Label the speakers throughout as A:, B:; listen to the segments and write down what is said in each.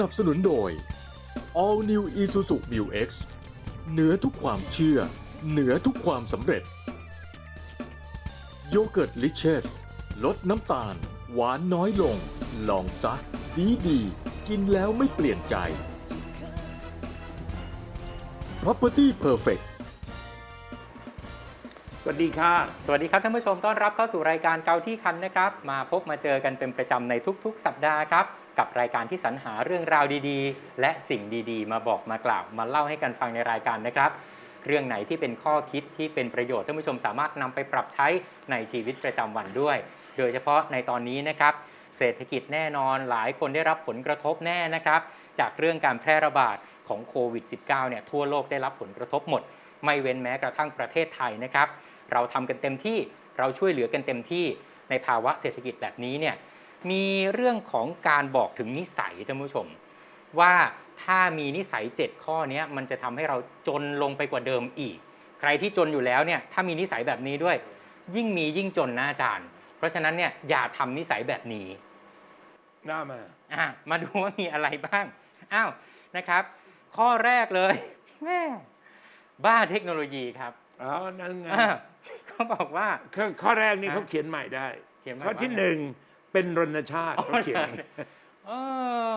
A: นับสนุนโดย All New Isuzu Mu X เหนือทุกความเชื่อ เหนือทุกความสำเร็จ โยเกิร์ตลิเชสลดน้ำตาล หวานน้อยลง ลองซะ ดีดีๆกินแล้วไม่เปลี่ยนใจ Property Perfect
B: สวัสดีค่ะ
C: สวัสดีครับท่านผู้ชมต้อนรับเข้าสู่รายการเกาที่คันนะครับ มาพบมาเจอกันเป็นประจำในทุกๆ สัปดาห์ครับ กับรายการที่สรรหาเรื่องราวดีๆ และสิ่งดีๆ มาบอกมากล่าวมาเล่าให้กันฟังในรายการนะครับ เรื่องไหนที่เป็นข้อคิดที่เป็นประโยชน์ท่านผู้ชมสามารถนำไปปรับใช้ในชีวิตประจำวันด้วย โดยเฉพาะในตอนนี้นะครับ เศรษฐกิจแน่นอนหลายคนได้รับผลกระทบแน่นะครับ จากเรื่องการแพร่ระบาดของโควิด -19 เนี่ยทั่วโลกได้รับผลกระทบหมด ไม่เว้นแม้กระทั่งประเทศไทยนะครับ เราทำกันเต็มที่เราช่วยเหลือกันเต็มที่ในภาวะเศรษฐกิจแบบนี้เนี่ยมีเรื่องของการบอกถึงนิสัยท่านผู้ชม ว่าถ้ามีนิสัย 7 ข้อเนี้ยมันจะทำให้เราจนลงไปกว่าเดิมอีก ใครที่จนอยู่แล้วเนี่ยถ้ามีนิสัยแบบนี้ด้วย ยิ่งมียิ่งจนนะอาจารย์ เพราะฉะนั้นเนี่ยอย่าทำนิสัยแบบนี้
B: หน้ามา
C: อะมาดูว่ามีอะไรบ้างอ้าวนะครับ ข้อแรกเลยแม่บ้าเทคโนโลยีครับ
B: อ๋อนั่นไง
C: อะเขาบอกว่า
B: ข้อข้อแรกนี่
C: ฮะ
B: เขาเขียนใหม่ได้
C: เขียนใหม่
B: ข้อที่
C: ว่าไง
B: หนึ่งเป็นรณชาติ
C: อ๋อ
B: เขาเขียน
C: เหรอเอ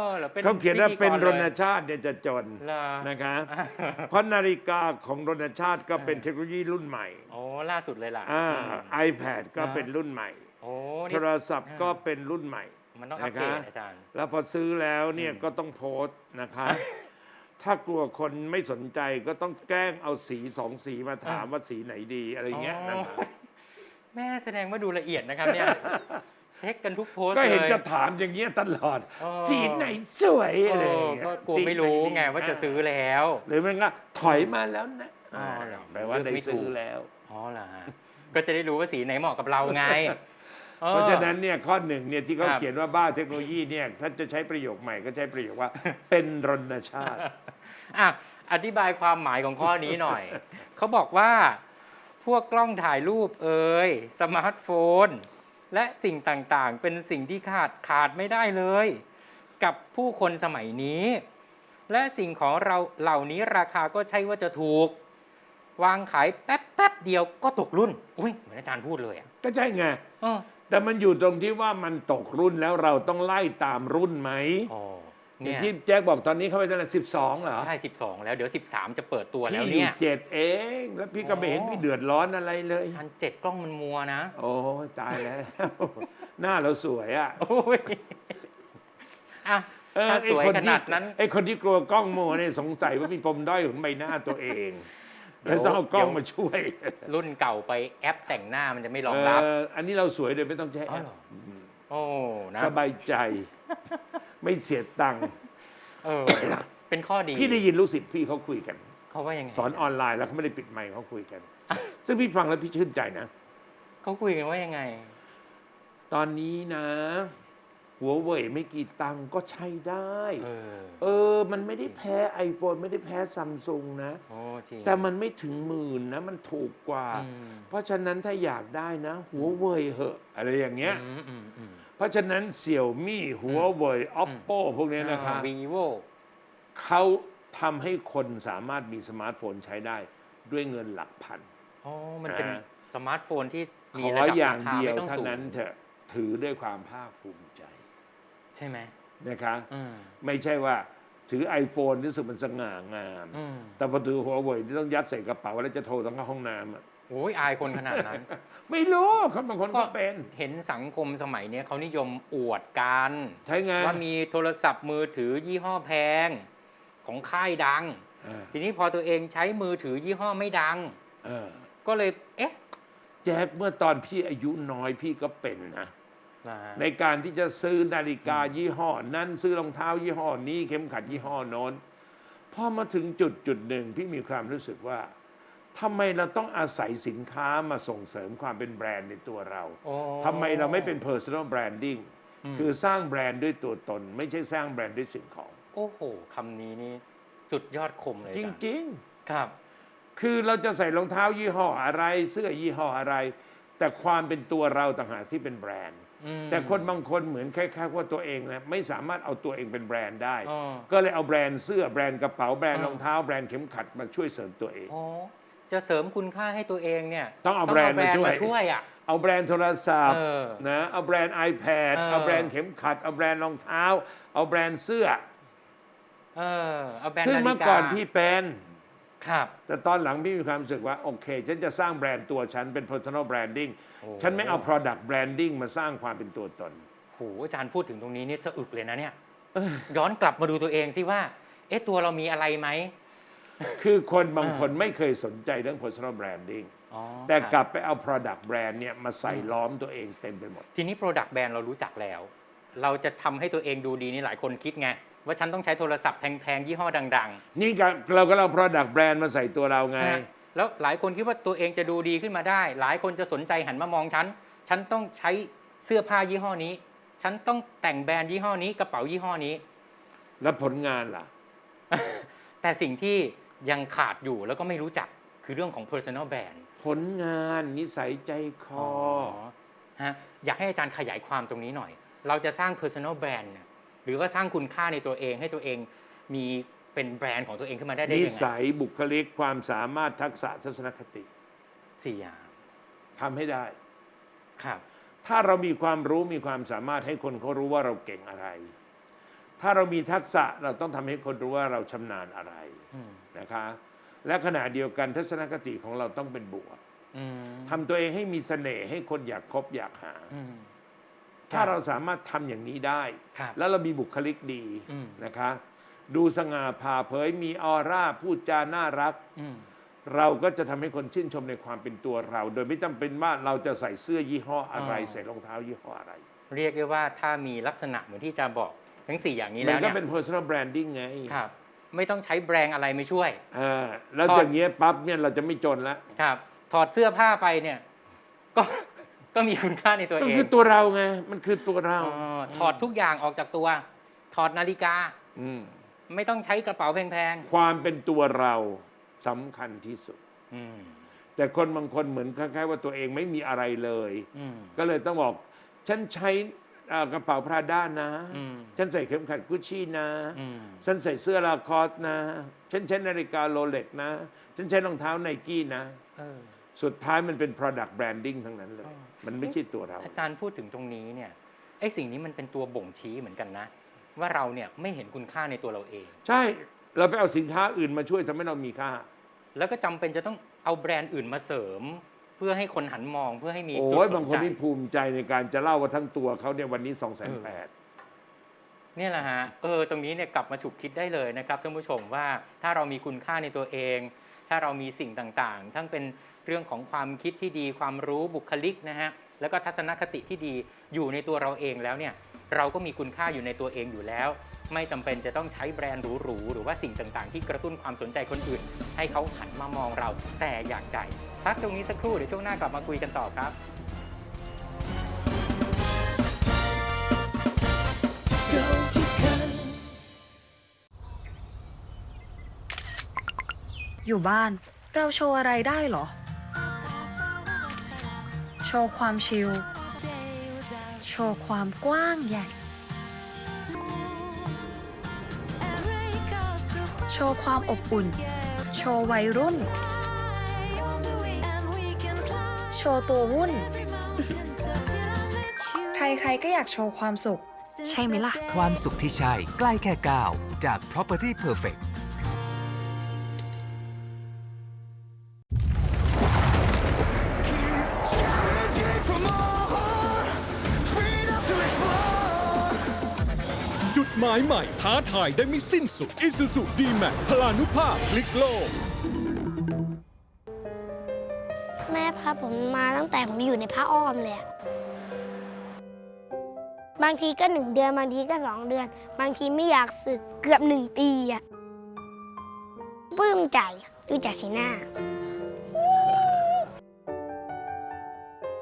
C: อหรอป็
B: เขาเขียนว่า
C: พิธีก
B: เป็นร
C: ลย
B: ณชาติเนี่ยจะจน
C: เหรอ
B: นะคะ
C: อะ
B: เพราะนาฬิกาของรณชาติก็เป็น
C: อ่า
B: เทคโนโลยีรุ่นใหม่
C: โอ้ล่าสุดเลยล่ะ
B: อ่า
C: อืม
B: iPad ก็
C: นะ
B: เป็นรุ่นใหม่
C: โอ้
B: โท
C: นี่
B: รศัพท์ก็เป็นรุ่นใหม่
C: มันต้องอัปเกรด
B: นะคะ
C: อาจารย์
B: แล้วพอซื้อแล้วเนี่ย
C: อืม
B: ก็ต้องโพสต์นะคะ ถ้ากลัวคนไม่สนใจก็ต้องแกล้งเอาสีสองสีมาถามว่าสีไหนดีอะไรอย่างเงี้ยนะคะ
C: แม่แสดงว่าดูละเอียดนะครับเนี่ย เช็คกันทุกโพสต์
B: ก็เห็น
C: ลย
B: จะถามอย่างเงี้ยตลอด
C: อ๋อ
B: สีไหนสวยอะไรอย่างเงี้ย
C: ก็กลัวไม่รู้ไงว่าจะซื้อแล้ว
B: หรือมันก็ถอยมาแล้วนะ
C: อ๋อเหรอ
B: แปลว่าได้
C: เลือกไม่ถู
B: ซื้อกแล้ว
C: อ๋อเหรอฮะก็จะได้รู้ว่าสีไหนเหมาะกับเราไงออ
B: เพราะฉะนั้นเนี่ยข้อหนึ่งเนี่ยที่เขา
C: ครับ
B: เขียนว่าบ้าเทคโนโลยีเนี่ยถ้าจะใช้ประโยคใหม่ก็ใช้ประโยคว่า เป็นรณชาติ
C: อะอธิบายความหมายของข้อนี้หน่อย เขาบอกว่าพวกกล้องถ่ายรูปเอ่ยสมาร์ทโฟน และสิ่งต่างๆ เป็นสิ่งที่ขาดขาดไม่ได้เลย กับผู้คนสมัยนี้ และสิ่งของเราเหล่านี้ราคาก็ใช่ว่าจะถูก วางขายแป๊บแป๊บๆเดียวก็ตกรุ่น อุ้ยเหมือนอาจารย์พูดเลยอะ
B: ก็ใช่ไง
C: เออ
B: แต่มันอยู่ตรงที่ว่ามันตกรุ่นแล้วเราต้องไล่ตามรุ่นไหม
C: อ๋อ
B: อ
C: เนี่
B: ย่ายงที่แจ็คบอกตอนนี้เขาไปเท่าไหร่สิบสองเหรอ
C: ใช่ 12 แล้วเดี๋ยว 13 จะเปิดตัวแล้
B: พี่
C: ว
B: อยู่
C: เนี่ย
B: เจ็ดเอง แล้วพี่ก็ไม่เห็น
C: อ๋อ
B: พี่เดือดร้อนอะไรเลย
C: อาจารย์เจ็ดกล้องมันมัวนะ
B: โอ้ยตายแล้ว หน้าเราสวยอะ
C: โอ้ยอะ
B: เออ
C: ถ้าสวย
B: ไอ้ค
C: ข
B: ที่
C: นาดนั้น
B: ไอ้คนที่กลัวกล้องมัวเนี่ยสงสัยว่ามีปมด้อยของใบหน้าตัวเอง แล้วต้องเอากล้องมาช่วย
C: รุ่นเก่าไปแอปแต่งหน้ามันจะไม่รองรับ
B: เอออันนี้เราสวยโดยไม่ต้องใช้แอ
C: อ๋อ
B: ป
C: เหรอโอ้นะ
B: สบายใจ ไม่เสียตังค์
C: เออ เป็นข้อดี
B: พี่ได้ยินลูกศิษย์พี่เขาคุยกัน
C: เขาว่ายังไง
B: สอนออนไลน์แล้วเขาไม่ได้ปิดไมค์เขาคุยกัน ซึ่งพี่ฟังแล้วพี่ชื่นใจนะ
C: เขาคุยกันว่ายังไง
B: ตอนนี้นะ หัวเว่ยไม่กี่ตังค์ก็ใช้ได้
C: เออ
B: เออ มันไม่ได้แพ้ iPhone ไม่ได้แพ้ซัมซุงนะ
C: โอ้จริง
B: แต่มันไม่ถึงหมื่นนะ มันถูกกว่า
C: อืม
B: เพราะฉะนั้นถ้าอยากได้นะ หัวเว่ยเหอะ อะไรอย่างเงี้ย
C: อืมอืมอืม
B: เพราะฉะนั้นเสี่ยวมี่หัวเว่ย oppo พวกเนี้ยนะคะ
C: วีโว
B: เขาทำให้คนสามารถมีสมาร์ทโฟนใช้ได้ด้วยเงินหลักพัน
C: อ๋อ มันเป็น
B: อ่า
C: สมาร์ทโฟนที่
B: ข
C: มี
B: อ
C: ระดับ
B: อย่าง
C: ราคา
B: เดียว
C: ไม่ต้อง
B: เท่า
C: สูง
B: นั้นเถอะถือด้วยความภาคภูมิใจ
C: ใช่ไหม
B: นะคะ
C: อืม
B: ไม่ใช่ว่าถือ iPhone รู้สึกมันสง่างาม
C: อืม
B: แต่พอถือหัวเว่ยที่ต้องยัดใส่กระเป๋าแล้วจะโทรต้องเข้าห้องน้ำอะ
C: โอ้ยอายคนขนาดนั้น
B: ไม่รู้เขาบางคนก็เป็น
C: เห็นสังคมสมัยเนี้ยเขานิยมอวดกัน
B: ใช่ไง
C: ว่ามีโทรศัพท์มือถือยี่ห้อแพงของค่ายดัง
B: เออ
C: ทีนี้พอตัวเองใช้มือถือยี่ห้อไม่ดัง
B: เออ
C: ก็เลย เอ๊ะ
B: แจ็คเมื่อตอนพี่อายุน้อยพี่ก็เป็นนะ
C: นะฮะ
B: ในการที่จะซื้อนาฬิกายี่ห้อ นั้นซื้อรองเท้ายี่ห้อนี้ เข็มขัดยี่ห้อโน้นพอมาถึงจุดจุดหนึ่งพี่มีความรู้สึกว่า ทำไมเราต้องอาศัยสินค้ามาส่งเสริมความเป็นแบรนด์ในตัวเรา
C: โอ้
B: ทำไมเราไม่เป็น personal branding
C: อืม
B: คือสร้างแบรนด์ด้วยตัวตน ไม่ใช่สร้างแบรนด์ด้วยสิ่งของ
C: โอ้โหคำนี้นี่สุดยอดคมเลย
B: จ
C: อาจารย์
B: ริง
C: ครับ
B: ๆคือเราจะใส่รองเท้ายี่ห้ออะไร เสื้อยี่ห้ออะไร แต่ความเป็นตัวเราต่างหากที่เป็นแบรนด์
C: ออืม
B: แต่คนบางคนเหมือนคล้ายๆว่าตัวเองนะไม่สามารถเอาตัวเองเป็นแบรนด์ได้
C: อ๋อ
B: ก็เลยเอาแบรนด์เสื้อแบรนด์กระเป๋าแบรนด์
C: อ่าร
B: องเท้าแบรนด์เข็มขัดมาช่วยเสริมตัวเอง
C: อ๋อ จะเสริมคุณค่าให้ตัวเองเนี่ย
B: ต้องเอาแบรนด์มาช่วย
C: มาช่วยอะ
B: เอาแบรนด์โทรศัพท์
C: เออ
B: นะเอาแบรนด์ iPad
C: เออ
B: เอาแบรนด์เข็มขัด เอาแบรนด์รองเท้า เอาแบรนด์เสื้อ
C: เออเอาแบรนด์
B: ซึ่ง
C: นาฬิกา
B: เมื่อก่อนพี่เป็น
C: ครับ
B: แต่ตอนหลังพี่มีความรู้สึกว่า โอเค ฉันจะสร้างแบรนด์ตัวฉันเป็น personal branding
C: โอ้
B: ฉันไม่เอา product branding มาสร้างความเป็นตัวตน
C: โหอาจารย์พูดถึงตรงนี้นี่สะอึกเลยนะเนี่ยย้อนกลับมาดูตัวเองสิว่าเอ๊ะตัวเรามีอะไรไหม
B: คือคนบาง
C: อ่า
B: คนไม่เคยสนใจเรื่อง personal branding
C: อ๋อ
B: แต่
C: ครับ
B: กลับไปเอา product brand เนี่ยมาใส่ล้อมตัวเองเต็มไปหมด
C: ทีนี้ Product Brand เรารู้จักแล้ว เราจะทำให้ตัวเองดูดีนี่หลายคนคิดไง ว่าฉันต้องใช้โทรศัพท์แพงๆ ยี่ห้อดัง
B: นี่ก็เราก็เอา product brand มาใส่ตัวเราไง
C: ๆนะแล้วหลายคนคิดว่าตัวเองจะดูดีขึ้นมาได้ หลายคนจะสนใจหันมามองฉัน ฉันต้องใช้เสื้อผ้ายี่ห้อนี้ ฉันต้องแต่งแบรนด์ยี่ห้อนี้กระเป๋ายี่ห้อนี้
B: แล้วผลงานล่ะ
C: แต่สิ่งที่ ยังขาดอยู่แล้วก็ไม่รู้จักคือเรื่องของ personal brand
B: ผลงานนิสัยใจคอ
C: ฮะอยากให้อาจารย์ขยายความตรงนี้หน่อย เราจะสร้าง personal brand เนี่ยหรือว่าสร้างคุณค่าในตัวเองให้ตัวเองมีเป็นแบรนด์ของตัวเองขึ้นมาได้ได้
B: นิ
C: ยังไง
B: สัยบุคลิกความสามารถทักษะทัศนคติ
C: สี่อย่าง
B: ทำให้ได้
C: ครับ
B: ถ้าเรามีความรู้มีความสามารถให้คนเขารู้ว่าเราเก่งอะไร ถ้าเรามีทักษะเราต้องทำให้คนรู้ว่าเราชำนาญอะไร
C: อืม
B: นะคะ และขณะเดียวกันทัศนคติของเราต้องเป็นบวก
C: อืม
B: ทำตัวเองให้มีเสน่ห์ให้คนอยากคบอยากหา
C: อืม
B: ถ้าเราสามารถทำอย่างนี้ได้
C: ครับ
B: แล้วเรามีบุคลิกดี
C: อืม
B: นะคะ ดูสง่าผ่าเผยมีออร่าพูดจาน่ารัก
C: อืม
B: เราก็จะทำให้คนชื่นชมในความเป็นตัวเรา โดยไม่จำเป็นว่าเราจะใส่เสื้อยี่ห้ออะไร
C: อ๋อ
B: ใส่รองเท้ายี่ห้ออะไร
C: เรียกได้ว่าถ้ามีลักษณะเหมือนที่อาจารย์บอก ทั้งสี่อย่างนี้
B: มั
C: แล้
B: น
C: ว
B: ก็
C: เนี่ย
B: เป็น personal branding ไง
C: ครับ ไม่ต้องใช้แบรนด์อะไรไม่ช่วย
B: เออแล้ว
C: ถอด
B: อย่างเงี้ยปั๊บเนี่ยเราจะไม่จนละ
C: ครับ ถอดเสื้อผ้าไปเนี่ยก็ ก็มีคุณค่าในตัว
B: มัน
C: เอง
B: คือตัวเราไงมันคือตัวเรา
C: อ๋อถอดทุกอย่างออกจากตัว ถอดนาฬิกา
B: ม
C: ไม่ต้องใช้กระเป๋าแพง
B: ความเป็นตัวเราสำคัญที่สุด
C: ๆอืม
B: แต่คนบางคนเหมือนคล้ายๆว่าตัวเองไม่มีอะไรเลย
C: อืม
B: ก็เลยต้องบอก ฉันใช้เอ่อกระเป๋าพราด้านะ
C: อืม
B: ฉันใส่เข็มขัดกุชชี่นะ
C: อืม
B: ฉันใส่เสื้อลาคอสนะ ฉันใช้นาฬิกาโรเล็กนะ ฉันใช้รองเท้าไนกี้นะ
C: เออ
B: สุดท้ายมันเป็น product branding ทั้งนั้นเลย
C: อ๋อ
B: มันไม่ใช่ตัวเรา
C: อาจารย์พูดถึงตรงนี้เนี่ยไอ้สิ่งนี้มันเป็นตัวบ่งชี้เหมือนกันนะ ว่าเราเนี่ยไม่เห็นคุณค่าในตัวเราเอง
B: ใช่ เราไปเอาสินค้าอื่นมาช่วยทำให้เรามีค่า
C: แล้วก็จำเป็นจะต้องเอาแบรนด์อื่นมาเสริม เพื่อให้คนหันมองเพื่อให้มีจุด
B: โอ้ย
C: ส
B: บาง
C: น
B: ค
C: ใจ
B: นที่ภูมิใจในการจะเล่าว่าทั้งตัวเขาเนี่ยวันนี้2องแสนแปด
C: เนี่ยแหละฮะเออตรงนี้เนี่ยกลับมาฉุกคิดได้เลยนะครับท่านผู้ชมว่าถ้าเรามีคุณค่าในตัวเอง ถ้าเรามีสิ่งต่างๆ ทั้งเป็นเรื่องของความคิดที่ดี ความรู้บุคลิกนะฮะแล้วก็ทัศนคติที่ดีอยู่ในตัวเราเองแล้วเนี่ยเราก็มีคุณค่าอยู่ในตัวเองอยู่แล้ว ไม่จำเป็นจะต้องใช้แบรนด์หรูๆหรือว่าสิ่งต่างๆ ที่กระตุ้นความสนใจคนอื่น ให้เขาหันมามองเราแต่อย่างใด พักตรงนี้สักครู่เดี๋ยวช่วงหน้ากลับมาคุยกันต่อครับ
D: อยู่บ้านเราโชว์อะไรได้เหรอ โชว์ความชิล โชว์ความกว้างใหญ่ โชว์ความอบอุ่น โชว์วัยรุ่น ว์ตัววุ่น ใครๆก็อยากโชว์ความสุข ใช่ไหมล่ะ
E: ความสุขที่ใช่ใกล้แค่ก้าวจาก Property Perfect
A: จุดหมายใหม่ท้าทายได้ไม่สิ้นสุด Isuzu D-Max พลานุภาพพลิกโลก
F: แม่พาผมมาตั้งแต่ผมอยู่ในผ้าอ้อมเลยบางทีก็หนึ่งเดือนบางทีก็สองเดือน บางทีไม่อยากสึกเกือบหนึ่งปีอะปลื้มใจดูจากสีหน้า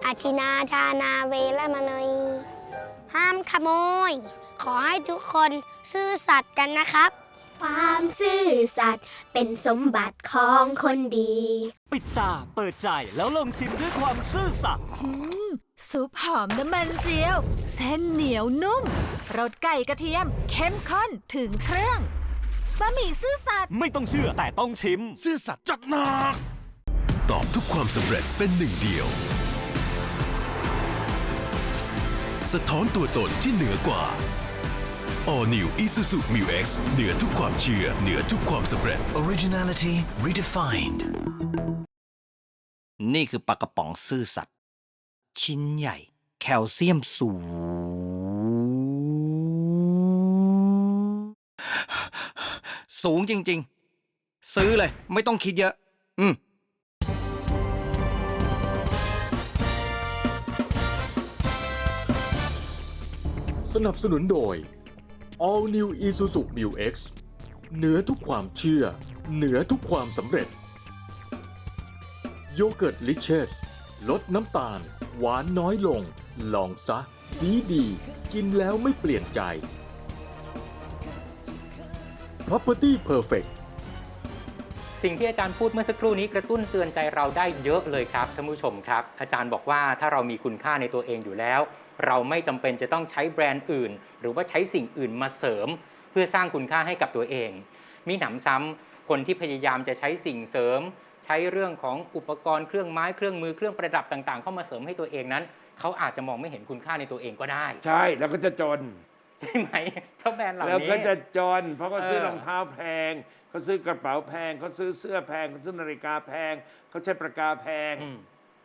F: อาชินาชานาเวลมานยห้ามขโมย ขอให้ทุกคนซื่อสัตย์กันนะครับ
G: ความซื่อสัตย์เป็นสมบัติของคนดี
E: ปิดตาเปิดใจแล้วลองชิมด้วยความซื่อสัตย์
H: ซุปหอมน้ำมันเจียว เส้นเหนียวนุ่มรสไก่กระเทียม เข้มข้นถึงเครื่องบะหมี่ซื่อสัตย์
E: ไม่ต้องเชื่อแต่ต้องชิม ซื่อสัตย์จัดหนักตอบทุกความสำเร็จเป็นหนึ่งเดียว สะท้อนตัวตนที่เหนือกว่า All New Isuzu Mu X เหนือทุกความเชื่อ เหนือทุกความสำเร็จ
I: Originality redefined
J: นี่คือปลากระป๋องซื่อสัตย์ชิ้นใหญ่ แคลเซียมสูง สูงจริง ๆ ซื้อเลย ไม่ต้องคิดเยอะ อืม
A: สนับสนุนโดย All New Isuzu Mu X เหนือทุกความเชื่อ เหนือทุกความสำเร็จ โยเกิร์ตลิเชสลดน้ำตาล หวานน้อยลง ลองซะ ดีดีกินแล้วไม่เปลี่ยนใจ Property Perfect
C: สิ่งที่อาจารย์พูดเมื่อสักครู่นี้กระตุ้นเตือนใจเราได้เยอะเลยครับท่านผู้ชมครับ อาจารย์บอกว่าถ้าเรามีคุณค่าในตัวเองอยู่แล้ว เราไม่จำเป็นจะต้องใช้แบรนด์อื่น หรือว่าใช้สิ่งอื่นมาเสริม เพื่อสร้างคุณค่าให้กับตัวเอง มีหนำซ้ำคนที่พยายามจะใช้สิ่งเสริม ใช้เรื่องของอุปกรณ์เครื่องไม้เครื่องมือเครื่องประดับต่าง ๆ เข้ามาเสริมให้ตัวเองนั้น เขาอาจจะมองไม่เห็นคุณค่าในตัวเองก็ได้
B: ใช่แล้วก็จะจน
C: ใช่ไหมเพราะแบรนด์เหล่า
B: แล้ว
C: นี้
B: ก็จะจน เพราะเขาซื้อ
C: เออ
B: รองเท้าแพงเขาซื้อกระเป๋าแพงเขาซื้อเสื้อแพงเขาซื้อนาฬิกาแพงเขาใช้ประกาแพง
C: อืม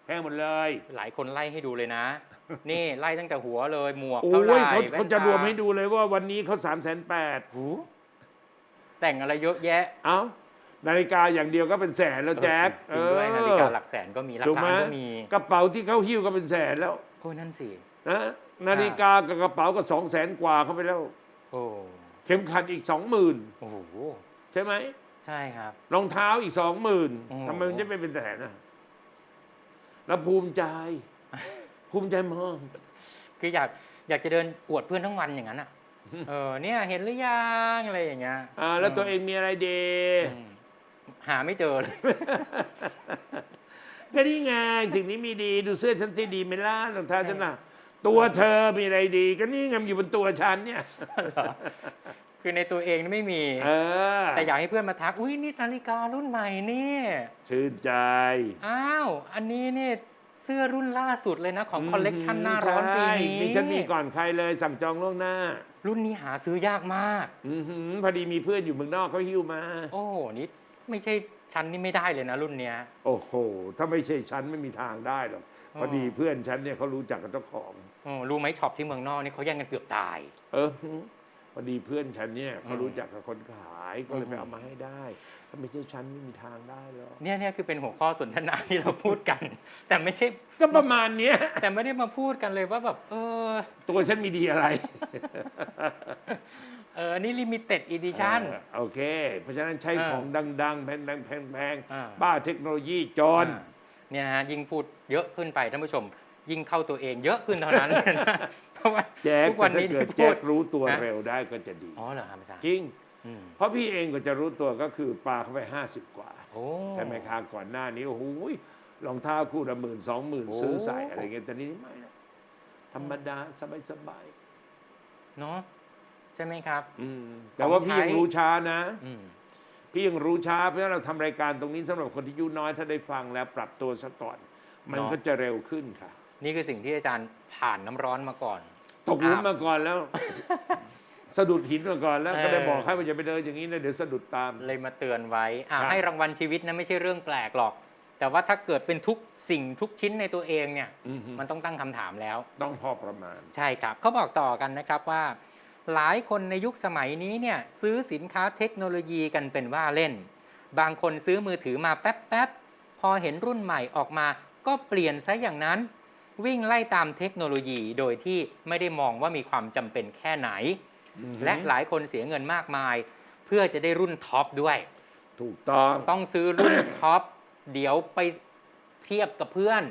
B: แพงหมดเลย
C: หลายคนไล่ให้ดูเลยนะ นี่ไล่ตั้งแต่หัวเลยหมวก
B: โอ้
C: เท่าไหร่
B: ยเขา
C: แว่น
B: เขาจะ
C: ตาร
B: วมให้ดูเลยว่าวันนี้เขาสามแสนแปด
C: หูแต่งอะไรเยอะแยะ
B: เอ้านาฬิกาอย่างเดียวก็เป็นแสนแล้วแจ็ค
C: จริงด้วยนาฬิกาหลักแสนก็มีหลัก
B: ถูกไหม
C: ล้านก็มี
B: กระเป๋าที่เขาหิ้วก็เป็นแสนแล้ว
C: โอ้ยนั่นสิ
B: นะนาฬิกากับกระเป๋าก็สองแสนกว่าเข้าไปแล้ว
C: โอ้
B: เข็มขัดอีกสองหมื่น
C: โอ้โห
B: ใช่ไหม
C: ใช่ครับ
B: รองเท้าอีกสองหมื่น
C: โอ้โห
B: ทำไมมันจะไม่เป็นแสนอะแล้วภูมิใจ ภูมิใจมาก
C: คืออยากอยากจะเดินอวดเพื่อนทั้งวันอย่างนั้นอะเออเนี่ยเห็นหรือยังอะไรอย่างเงี้ย
B: อ่าแล้วตัวเองมีอะไรดี
C: อืมหาไม่เจอเลย
B: ก็นี่ไงสิ่งนี้มีดีดูเสื้อฉันสิดีไหมล่ะรองเท้าฉันน่ะตัวเธอมีอะไรดี ก็นี่ไงมันอยู่บนตัวฉันเนี่ย
C: เหรอคือในตัวเองนี่ไม่มี
B: เออ
C: แต่อยากให้เพื่อนมาทัก อุ้ยนี่นาฬิการุ่นใหม่นี่
B: ชื่นใจ
C: อ้าว อันนี้นี่ เสื้อรุ่นล่าสุดเลยนะ ของคอลเลกชันหน้าร้อนปีนี้
B: ใช่นี่ฉันมีก่อนใครเลยสั่งจองล่วงหน้า
C: รุ่นนี้หาซื้อยากมาก
B: อือหือพอดีมีเพื่อนอยู่เมืองนอกเขาหิ้วมา
C: โอ้โหนี่ไม่ใช่ชั้นนี่ไม่ได้เลยนะรุ่นเนี้ย
B: โอ้โห ถ้าไม่ใช่ฉันไม่มีทางได้หรอก
C: อ๋อ
B: พอดีเพื่อนฉันเนี่ยเขารู้จักกับเจ้าของ
C: โอ้รู้ไหมช็อปที่เมืองนอกนี่เขาแย่งกันเกือบตาย
B: เออพอดีเพื่อนฉันเนี่ยเขา
C: อืม
B: รู้จักกับคนขายก็เลย
C: อืม
B: ไปเอามาให้ได้ ถ้าไม่ใช่ฉันไม่มีทางได้หรอก
C: เนี่ยเนี่ยคือเป็นหัวข้อสนทนาที่เราพูดกัน แต่ไม่ใช่
B: ก็ประมาณเนี้ย
C: แต่ไม่ได้มาพูดกันเลยว่าแบบเออ
B: ตัวฉันมีดีอะไร
C: เออนี่ลิมิเต็ดอีดิชั่น
B: เออโอเค เพราะฉะนั้นใช้
C: อ่า
B: ของดังๆแพงๆแพง
C: อ่า
B: ๆบ้าเทคโนโลยีจน
C: เนี่ยนะฮะยิ่งพูดเยอะขึ้นไปท่านผู้ชม ยิ่งเข้าตัวเองเยอะขึ้นเท่านั้นเพราะว่า
B: แจ๊ก
C: ทุกวัน
B: ถ้า
C: นี้
B: เกิด
C: ที่
B: แจ๊
C: พูด
B: กรู้ตัว
C: นะ
B: เร็วได้ก็จะดี
C: อ๋อเหรอครับอาจารย์
B: จริง
C: อืม
B: เพราะพี่เองก็จะรู้ตัวก็คือปลาเข้าไปห้าสิบกว่า
C: โอ้
B: ใช่ไหมครับก่อนหน้านี้โอ้โหรองเท้าคู่ละหมื่นสองหมื่น
C: โอ้
B: ซื้อใส่อะไรเงี้ยแต่นี่ไม่นะธรรมดาสบายสบาย
C: เนาะใช่ไหมครับ
B: ๆอืมแต่ว่าพี่ยังรู้ช้านะ
C: อืม
B: พี่ยังรู้ช้าเพราะฉะนั้นเราทำรายการตรงนี้สำหรับคนที่อายุน้อยถ้าได้ฟังแล้วปรับตัวซะก่อน มัน
C: เนาะ
B: ก็จะเร็วขึ้นค่ะ
C: นี่คือสิ่งที่อาจารย์ผ่านน้ำร้อนมาก่อน
B: ตกหลุม
C: อ้าว
B: มาก่อนแล้ว สะดุดหินมาก่อนแล้ว
C: เออ
B: ก็ได้บอกให้มันอย่าไปเดินอย่างนี้นะเดี๋ยวสะดุดตาม
C: เลยมาเตือนไว้อะ
B: ครับ
C: ให้รางวัลชีวิตนะไม่ใช่เรื่องแปลกหรอก แต่ว่าถ้าเกิดเป็นทุกสิ่งทุกชิ้นในตัวเองเนี่ย
B: อือฮึ
C: มันต้องตั้งคำถามแล้ว
B: ต้องพอประมาณ
C: ใช่ครับเขาบอกต่อกันนะครับว่า หลายคนในยุคสมัยนี้เนี่ยซื้อสินค้าเทคโนโลยีกันเป็นว่าเล่น บางคนซื้อมือถือมาแป๊บๆ พอเห็นรุ่นใหม่ออกมา ก็เปลี่ยนซะอย่างนั้น วิ่งไล่ตามเทคโนโลยีโดยที่ไม่ได้มองว่ามีความจำเป็นแค่ไหน
B: อือฮึ
C: และหลายคนเสียเงินมากมาย เพื่อจะได้รุ่นท็อปด้วย
B: ถูกต้อง
C: ต้องซื้อรุ่นท็อปเดี๋ยวไปเทียบกับเพื่อน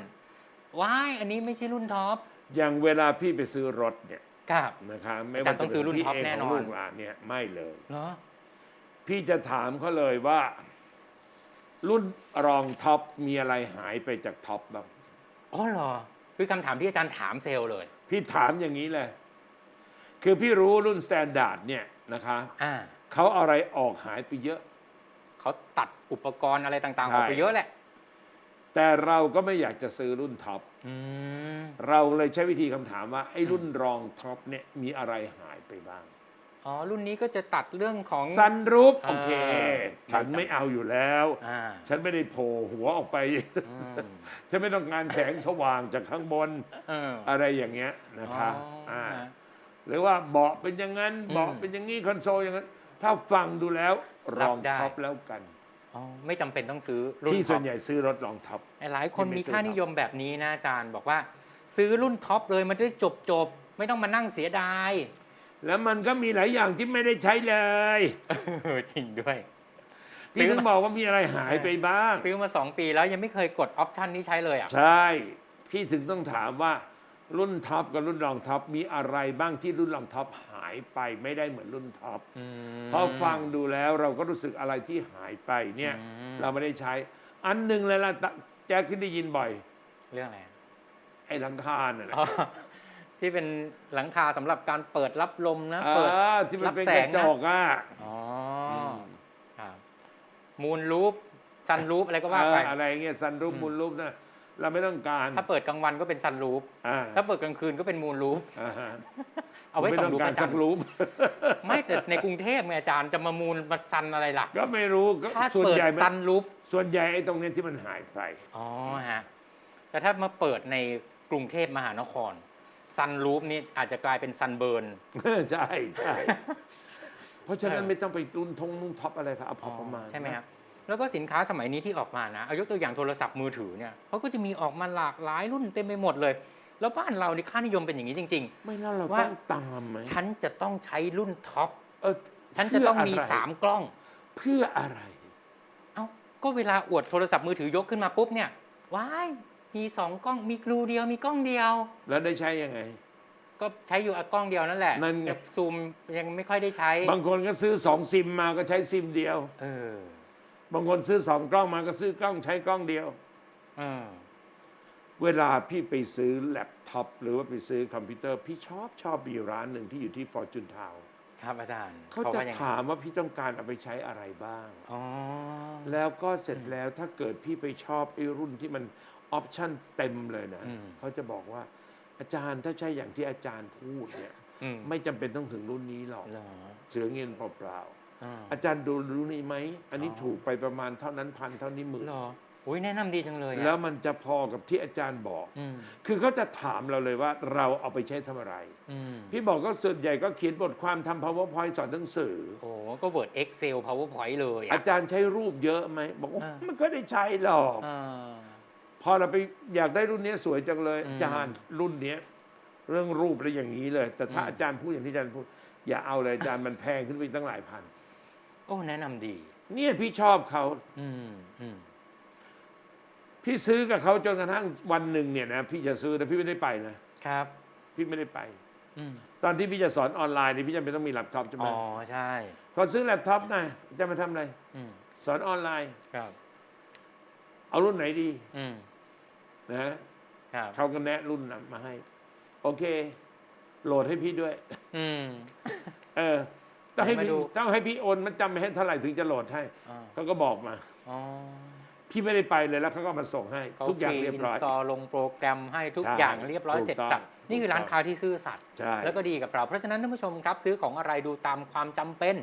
C: ว้ายอันนี้ไม่ใช่รุ่นท็อป
B: อย่างเวลาพี่ไปซื้อรถเนี่ย
C: ครับ
B: นะครับไม่
C: อาจาร
B: ว่า
C: ย์ต้องซื้อรุ่น
B: พี่
C: ท็อป
B: เง
C: แน่นอน
B: ขงลูกหลานเนี่ยไม่เลย
C: เนาะ
B: พี่จะถามเขาเลยว่า รุ่นรองท็อปมีอะไรหายไปจากท็อปบ้าง
C: อ๋อเหรอ คือคำถามที่อาจารย์ถามเซลล์เลย
B: พี่ถามอย่างนี้เลย คือพี่รู้รุ่นสแตนดาร์ดเนี่ยนะคะ
C: อ่า
B: เขาเอาอะไรออกหายไปเยอะ
C: เขาตัดอุปกรณ์อะไรต่างๆ
B: ใช่
C: ออกไปเยอะแหละ
B: แต่เราก็ไม่อยากจะซื้อรุ่นท็อป
C: อืม
B: เราเลยใช้วิธีคำถามว่าไอ้รุ่นรองท็อปเนี่ยมีอะไรหายไปบ้าง
C: อ๋อ รุ่นนี้ก็จะตัดเรื่องของ
B: ซันรูป
C: อ่า
B: โอเคฉันไม่เอาอยู่แล้ว
C: อ่า
B: ฉันไม่ได้โผล่หัวออกไป
C: อืม
B: ฉันไม่ต้องการแสงสว่างจากข้างบน
C: เออ
B: อะไรอย่างเงี้ยนะคะ
C: อ๋ออ่า
B: หรือว่าเบาะเป็นอย่างนั้น
C: อืม
B: เบาะเป็นอย่างนี้คอนโซลอย่างนั้น ถ้าฟังดูแล้วร
C: รับ
B: อง
C: ได้
B: ท็อปแล้วกัน
C: อ๋อไม่จำเป็นต้องซื้อรุ่น
B: ที่
C: ท็
B: ส่
C: อ
B: ว
C: ป
B: นใหญ่ซื้อรถรองท็อป
C: หลายคน
B: ที่ไม่
C: มี
B: ซื้อ
C: ค่า
B: ท็อป
C: นิยมแบบนี้นะอาจารย์บอกว่าซื้อรุ่นท็อปเลยมันจะได้จบจบๆไม่ต้องมานั่งเสียดาย
B: แล้วมันก็มีหลายอย่างที่ไม่ได้ใช้เลย
C: เออจริงด้วย
B: พี่ถึงบอกว่ามีอะไรหายไปบ้าง
C: ซื้อมา2ปีแล้วยังไม่เคยกดออปชันนี้ใช้เลยอะ
B: ใช่ พี่ถึงต้องถามว่า รุ่นท็อปกับรุ่นรองท็อปมีอะไรบ้างที่รุ่นรองท็อปหายไปไม่ได้เหมือนรุ่นท็อป
C: อืม
B: พอฟังดูแล้วเราก็รู้สึกอะไรที่หายไปเนี่ย
C: อืม
B: เราไม่ได้ใช้ อันหนึ่งเลยล่ะตะแจ็คที่ได้ยินบ่อย
C: เรื่องอะไร
B: ไอ้หลังคาน่ะนะ
C: อ๋อที่เป็นหลังคาสำหรับการเปิดรับลมนะ
B: เอ
C: เปิด
B: อที่มันเป็น
C: รับแส
B: กระ
C: ง
B: จ
C: นะ
B: กอะ
C: อ๋ออ
B: ม
C: ครับมูนรูปซันรูปอะไรก็ว่า
B: เอ
C: ไป
B: ออะไรเงี้ยซันรูป
C: อืม
B: มูลรูปนะ เราไม่ต้องการ
C: ถ้าเปิดกลางวันก็เป็นซันรูป
B: อ่า
C: ถ้าเปิดกลางคืนก็เป็นมูนรูป
B: อ่าฮะ
C: เอาไว้
B: ไม่
C: ส่อ
B: ต้องง
C: ดู
B: การ
C: ประจั
B: สั
C: น
B: กรูป
C: ไม่แต่ในกรุงเทพไงอาจารย์จะมามูลมาซันอะไรล่ะ
B: ก็ไม่รู้ก็
C: ถ้า
B: ส่วน
C: เปิด
B: ใหญ่มั
C: ซันรูป
B: ส่วนใหญ่ไอ้ตรงเนี้ยที่มันหายไป
C: อ๋อฮะแต่ถ้ามาเปิดในกรุงเทพมหานครซันรูปนี่อาจจะกลายเป็นซันเบิร์น
B: ใช่ใช่เพราะฉะนั้น
C: เออ
B: ไม่ต้องไปรุ่นทงนุ่งท็อปอะไรครับเอาพอประมาณ
C: ใช่ไหมครับ แล้วก็สินค้าสมัยนี้ที่ออกมานะเอายกตัวอย่างโทรศัพท์มือถือเนี่ยเขาก็จะมีออกมาหลากหลายรุ่นเต็มไปหมดเลย แล้วบ้านเรานี่ค่านิยมเป็นอย่างนี้จริง
B: ไม่แล้วเรา
C: ว่า
B: ต้องตามไหม
C: ๆฉันจะต้องใช้รุ่นท็อป
B: เออ
C: ฉันจะต้องมี
B: เพื่ออะไร
C: 3กล้อง
B: เพื่ออะไร
C: เอ้าก็เวลาอวดโทรศัพท์มือถือยกขึ้นมาปุ๊บเนี่ยว้ายมี2กล้องมีกลูเดียวมีกล้องเดียว
B: แล้วได้ใช้ยังไง
C: ก็ใช้อยู่อะกล้องเดียวนั่นแหละ
B: นั่นไง
C: แต่ซูมยังไม่ค่อยได้ใช้
B: บางคนก็ซื้อสองซิมมาก็ใช้ซิมเดียว
C: เออ
B: บางคนซื้อสองกล้องมาก็ซื้อกล้องใช้กล้องเดียว
C: เออ
B: เวลาพี่ไปซื้อแล็ปท็อปหรือว่าไปซื้อคอมพิวเตอร์ พี่ชอบชอบมีร้านหนึ่งที่อยู่ที่ฟอร์จูนทาว
C: ครับอาจารย์
B: เขาจะ
C: ว่ยังไง
B: ถามว่าพี่ต้องการเอาไปใช้อะไรบ้าง
C: อ๋อ
B: แล้วก็เสร็จแล้วถ้าเกิดพี่ไปชอบไอ้รุ่นที่มันออปชั่นเต็มเลยนะ
C: อืม
B: เขาจะบอกว่า อาจารย์ถ้าใช่อย่างที่อาจารย์พูดเนี่ย
C: อืม
B: ไม่จำเป็นต้องถึงรุ่นนี้หรอก
C: เหรอ
B: เสียเงินเปล่า
C: อ่า
B: ๆ อาจารย์ดูรุ่นนี้ไหม อันนี้
C: อ๋อ
B: ถูกไปประมาณเท่านั้นพันเท่านี้หมื่น
C: เหรออุ้ยแนะนำดีจังเลยอะ
B: แล้วมันจะพอกับที่อาจารย์บอก
C: อืม
B: คือเขาจะถามเราเลยว่าเราเอาไปใช้ทำอะไร
C: อืม
B: พี่บอกก็ส่วนใหญ่ก็เขียนบทความทำ powerpoint สอนหนังสือ
C: โอ้ก็ Word Excel PowerPoint เลยอะ
B: อาจารย์ใช้รูปเยอะไหม บอกว่า
C: อ่า
B: มันก็ได้ใช้หรอก
C: อ่า
B: พอเราไปอยากได้รุ่นนี้สวยจังเลย
C: อืม
B: อาจารย์รุ่นเนี้ยเรื่องรูปแล้วอย่างนี้เลย แต่ถ้า
C: อืม
B: อาจารย์พูดอย่างที่อาจารย์พูด อย่าเอาเลยอาจารย์มันแพงขึ้นไปตั้งหลายพัน
C: โอ้แนะนำดี
B: เนี่ยพี่ชอบเขา
C: อืมอืม
B: พี่ซื้อกับเขาจนกระทั่งวันหนึ่งเนี่ยนะพี่จะซื้อแต่พี่ไม่ได้ไปนะครับ พี่ไม่ได้ไป
C: อืม
B: ตอนที่พี่จะสอนออนไลน์เนี่ยพี่จำเป็นต้องมีแล็ปท็อปใช่ไหม
C: อ๋อใช่
B: พอซื้อแล็ปท็อปนะจะมาทำอะไร
C: อืม
B: สอนออนไลน์
C: ครับ
B: เอารุ่นไหนดี
C: อืม
B: นะครับเขาก็แนะรุ่นนำมาให้ โอเค โหลดให้พี่ด้วย
C: อืม
B: เออ ต้องให้
C: ไหน
B: พี่
C: มาดู
B: ต้องให้พี่โอนมันจำไปให้เท่าไหร่ถึงจะโหลดให้
C: อ่า
B: เขาก็บอกมา
C: อ๋อ
B: พี่ไม่ได้ไปเลยแล้วเขาก็มาส่งให้
C: เขา
B: ทุกอย่าง
C: ฟ
B: เรียบร้อย
C: นสตอลลงโปรแกรมให้ทุก
B: ใช่
C: อย่างเรียบร้อย
B: ถูก
C: เสร็จ
B: ต้อง
C: สับนี่คือร้าน
B: ถูกต้อง
C: ค้าที่ซื่อสัตย์
B: ใช่
C: แล้วก็ดีกับเรา เพราะฉะนั้นท่านผู้ชมครับซื้อของอะไรดูตามความจำเป็น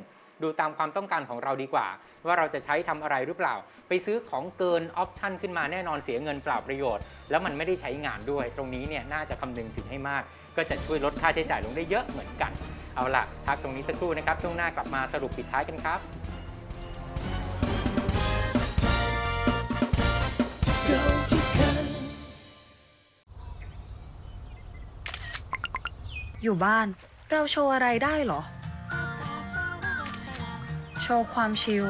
C: ดูตามความต้องการของเราดีกว่า ว่าเราจะใช้ทำอะไรหรือเปล่า ไปซื้อของเกินออปชันขึ้นมาแน่นอนเสียเงินเปล่าประโยชน์ แล้วมันไม่ได้ใช้งานด้วย ตรงนี้เนี่ยน่าจะคำนึงถึงให้มาก ก็จะช่วยลดค่าใช้จ่ายลงได้เยอะเหมือนกัน เอาล่ะพักตรงนี้สักครู่นะครับช่วงหน้ากลับมาสรุปปิดท้ายกันครับ
D: อยู่บ้านเราโชว์อะไรได้หรอ โชว์ความชิล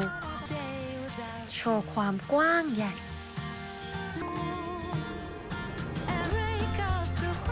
D: โชว์ความกว้างใหญ่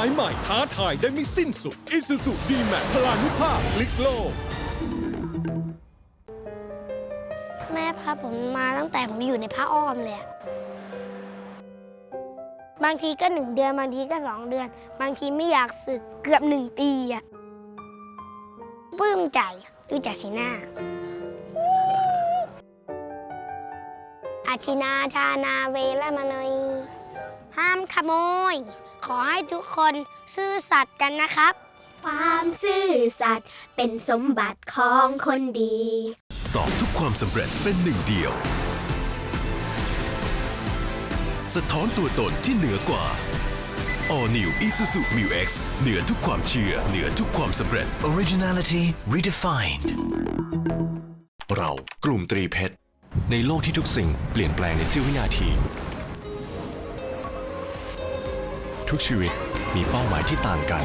I: า
K: ยใหม่ท้าทายได้ไม่สิ้นสุด Isuzu D-Max พลานุภาพพลิกโลก
F: แม่พาผมมาตั้งแต่ผมอยู่ในผ้าอ้อมเลยอะบางทีก็หนึ่งเดือนบางทีก็สองเดือน บางทีไม่อยากสึกเกือบหนึ่งปีอะปลื้มใจดูจากสีหน้า อาชินาชานาเวละมนยห้ามขโมย ขอให้ทุกคนซื่อสัตย์กันนะครับ
G: ความซื่อสัตย์เป็นสมบัติของคนดี
E: ตอบทุกความสำเร็จเป็นหนึ่งเดียว สะท้อนตัวตนที่เหนือกว่า All New Isuzu Mu X เหนือทุกความเชื่อ เหนือทุกความสำเร็จ
I: Originality redefined
L: เรากลุ่มตรีเพชรในโลกที่ทุกสิ่งเปลี่ยนแปลงในเสี้ยววินาที ทุกชีวิตมีเป้าหมายที่ต่างกัน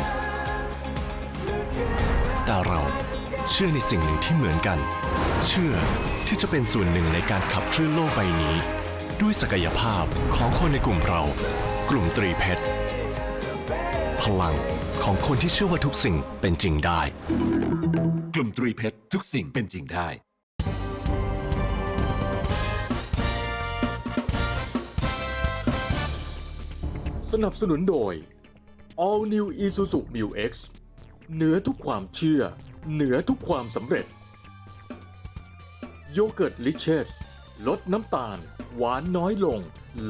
L: แต่เราเชื่อในสิ่งหนึ่งที่เหมือนกัน เชื่อที่จะเป็นส่วนหนึ่งในการขับเคลื่อนโลกใบนี้ ด้วยศักยภาพของคนในกลุ่มเรา กลุ่มตรีเพชรพลังของคนที่เชื่อว่าทุกสิ่งเป็นจริงได้
E: กลุ่มตรีเพชรทุกสิ่งเป็นจริงได้
A: สนับสนุนโดย All New Isuzu Mu X เหนือทุกความเชื่อ เหนือทุกความสำเร็จ โยเกิร์ตลิเชสลดน้ำตาล หวานน้อยลง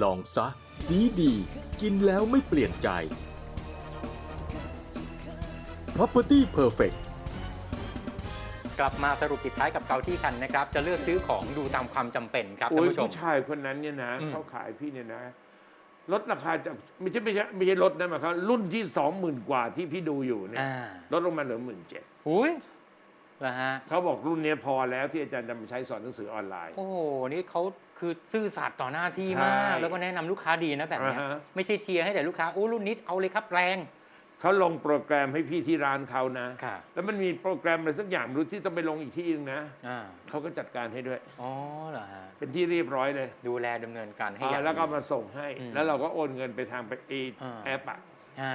A: ลองซะ ดีดีๆกินแล้วไม่เปลี่ยนใจ Property Perfect
C: กลับมาสรุปปิดท้ายกับเกาที่คันนะครับ จะเลือกซื้อของดูตามความจำเป็นครับ
B: โอ้
C: ท่าน
B: ย
C: ผู้ชม
B: ผู้ชายคนนั้นเนี่ยนะ
C: อืม
B: เขาขายพี่เนี่ยนะ ลดราคาจากไม่ใช่ไม่ใช่ไม่ใช่ลดนะหมายความว่ารุ่นที่สองหมื่นกว่าที่พี่ดูอยู่เนี่ย
C: อ่า
B: ลดลงมาเหลือหมื่นเจ็ด
C: อุ้ยเหรอฮะ
B: เขาบอกรุ่นเนี้ยพอแล้วที่อาจารย์จะมาใช้สอนหนังสือออนไลน์
C: โอ้โห นี่เขาคือซื่อสัตย์ต่อหน้าที่
B: ใช่
C: มากแล้วก็แนะนำลูกค้าดีนะแบบเนี้ย
B: อ่าฮะ
C: ไม่ใช่เชียร์ให้แต่ลูกค้าอู้รุ่นนี้เอาเลยครับแรง
B: เขาลงโปรแกรมให้พี่ที่ร้านเขานะ
C: ค่ะ
B: แล้วมันมีโปรแกรมอะไรสักอย่างไม่รู้ที่ต้องไปลงอีกที่นึงนะ
C: อ่า
B: เขาก็จัดการให้ด้วย
C: อ๋อเหรอฮะ
B: เป็นที่เรียบร้อยเลย
C: ดูแลดำเนินการให้อ
B: อ่า
C: ย่าง
B: แล้วก็
C: ดี
B: มาส่งให้
C: อืม
B: แล้วเราก็โอนเงินไปทางไปเอ
C: อ่า
B: แอปอะ
C: อ่า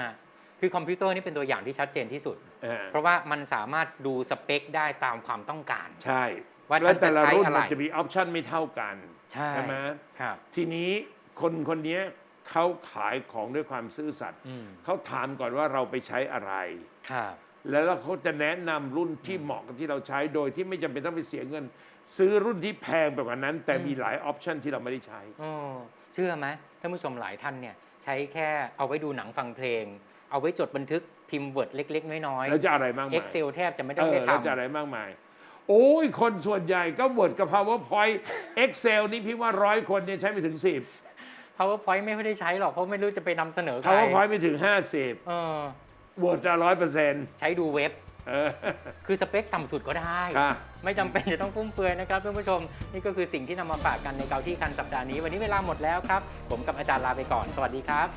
C: คือคอมพิวเตอร์นี่เป็นตัวอย่างที่ชัดเจนที่สุด
B: อ่า
C: เพราะว่ามันสามารถดูสเปคได้ตามความต้องการ
B: ใช่
C: ว่า
B: แล้วแต่ละ
C: ฉันจะใช้
B: รุ่น
C: อะไร
B: มันจะมีออปชันไม่เท่ากัน
C: ใช่
B: ไหม
C: ครับ
B: ทีนี้คนคนนี้ เขาขายของด้วยความซื่อสัตย์
C: อืม
B: เขาถามก่อนว่าเราไปใช้อะไร
C: ครับ
B: แล้วเขาจะแนะนำรุ่นที่เหมาะกับที่เราใช้โดยที่ไม่จำเป็นต้องไปเสียเงิน ซื้อรุ่นที่แพงไปกว่านั้น แต่มีหลายออปชันที่เราไม่ได้ใช้
C: อ๋อเชื่อไหมท่านผู้ชมหลายท่านเนี่ยใช้แค่เอาไว้ดูหนังฟังเพลง เอาไว้จดบันทึกพิมพ์เวิร์ดเล็ก ๆ น้อย
B: แล้วจะอะไรมากมาย
C: Excel แทบจะไม่
B: เอ
C: ต้อง
B: อ
C: ได้
B: แล้วจะ
C: ทำ
B: อะไรมากมาย โอ้ย คนส่วนใหญ่ก็ Word กับ PowerPoint Excel นี่พี่ว่าร้อยคนเนี่ยใช้ไม่ถึง10
C: PowerPoint ไม่ได้ใช้หรอกเพราะไม่รู้จะไปนำเสนอใคร
B: PowerPoint ไม่ถึง
C: เออ
B: 50 Word จะร้อยเปอร์เซ็นต์
C: ใช้ดูเว็บ
B: เออ
C: คือสเปคต่ำสุดก็ได้
B: ค่ะ
C: ไม่จำเป็นจะต้องฟุ่มเฟือยนะครับท่านผู้ชม นี่ก็คือสิ่งที่นำมาฝากกันในเกาที่คันสัปดาห์นี้ วันนี้เวลาหมดแล้วครับ ผมกับอาจารย์ลาไปก่อน สวัสดีครับ